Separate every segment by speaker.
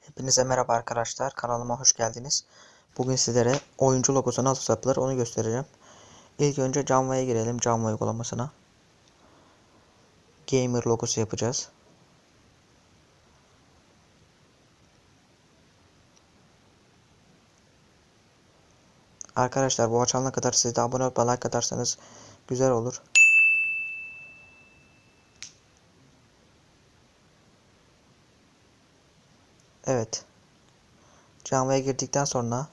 Speaker 1: Hepinize merhaba arkadaşlar. Kanalıma hoş geldiniz. Bugün sizlere oyuncu logosu nasıl yapılır onu göstereceğim. İlk önce Canva'ya girelim. Canva uygulamasına. Gamer logosu yapacağız. Arkadaşlar bu açılana kadar siz de abone olup like atarsanız güzel olur. Evet. Canva'ya girdikten sonra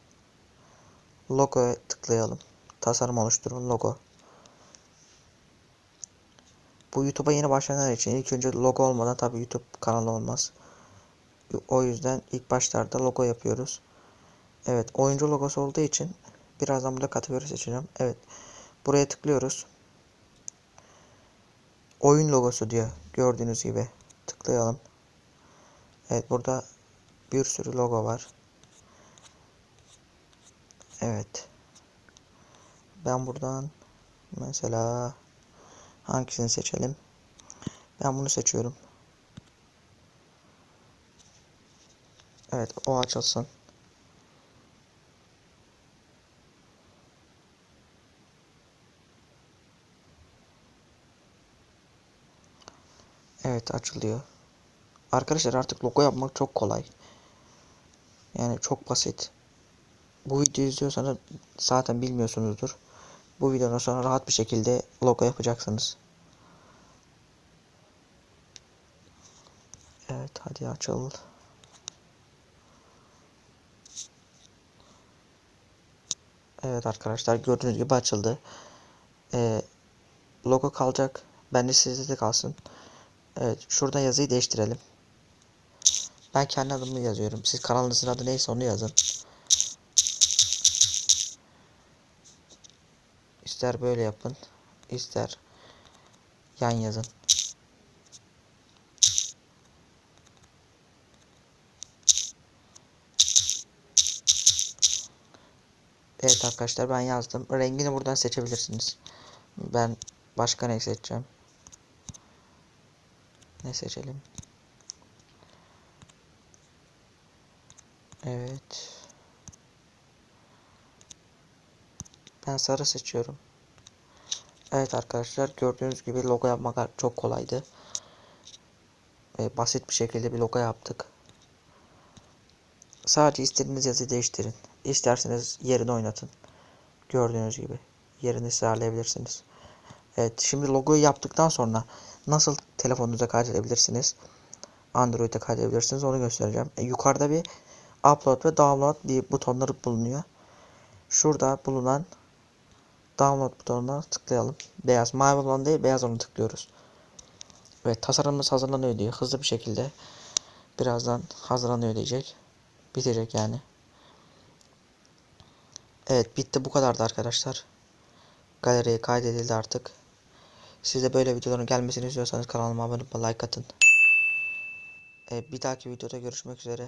Speaker 1: logoya tıklayalım. Tasarım oluşturun logo. Bu YouTube'a yeni başlayanlar için ilk önce logo olmadan tabi YouTube kanalı olmaz. O yüzden ilk başlarda logo yapıyoruz. Evet oyuncu logosu olduğu için birazdan burada kategori seçeceğim. Evet buraya tıklıyoruz. Oyun logosu diyor gördüğünüz gibi. Tıklayalım. Evet burada bir sürü logo var. Evet. Ben buradan mesela hangisini seçelim? Ben bunu seçiyorum. Evet, o açılsın. Evet, açılıyor. Arkadaşlar artık logo yapmak çok kolay. Yani çok basit. Bu videoyu izliyorsanız zaten bilmiyorsunuzdur. Bu videodan sonra rahat bir şekilde logo yapacaksınız. Evet hadi açıl. Evet arkadaşlar gördüğünüz gibi açıldı. Ee, logo kalacak. Bence sizde de kalsın. Evet şurada yazıyı değiştirelim. Ben kendi adımı yazıyorum. Siz kanalınızın adı neyse onu yazın. İster böyle yapın. ister yan yazın. Evet arkadaşlar ben yazdım. Rengini buradan seçebilirsiniz. Ben başka renk seçeceğim. Ne seçelim? Evet. Ben sarı seçiyorum. Evet arkadaşlar gördüğünüz gibi logo yapmak çok kolaydı. Ve basit bir şekilde bir logo yaptık. Sadece istediğiniz yazıyı değiştirin. İsterseniz yerini oynatın. Gördüğünüz gibi. Yerini sağlayabilirsiniz. Evet şimdi logoyu yaptıktan sonra nasıl telefonunuza kaydedebilirsiniz? Android'e kaydedebilirsiniz onu göstereceğim. E, yukarıda bir upload ve download bir butonları bulunuyor. Şurada bulunan download butonuna tıklayalım. Beyaz mavi olan değil beyaz onu tıklıyoruz. Ve tasarımımız hazırlanıyor diyor. Hızlı bir şekilde birazdan hazırlanıyor diyecek. Bitecek yani. Evet bitti bu kadardı arkadaşlar. Galeriye kaydedildi artık. Siz böyle videoların gelmesini istiyorsanız kanalıma abone olup like atın. Ee, bir dahaki videoda görüşmek üzere.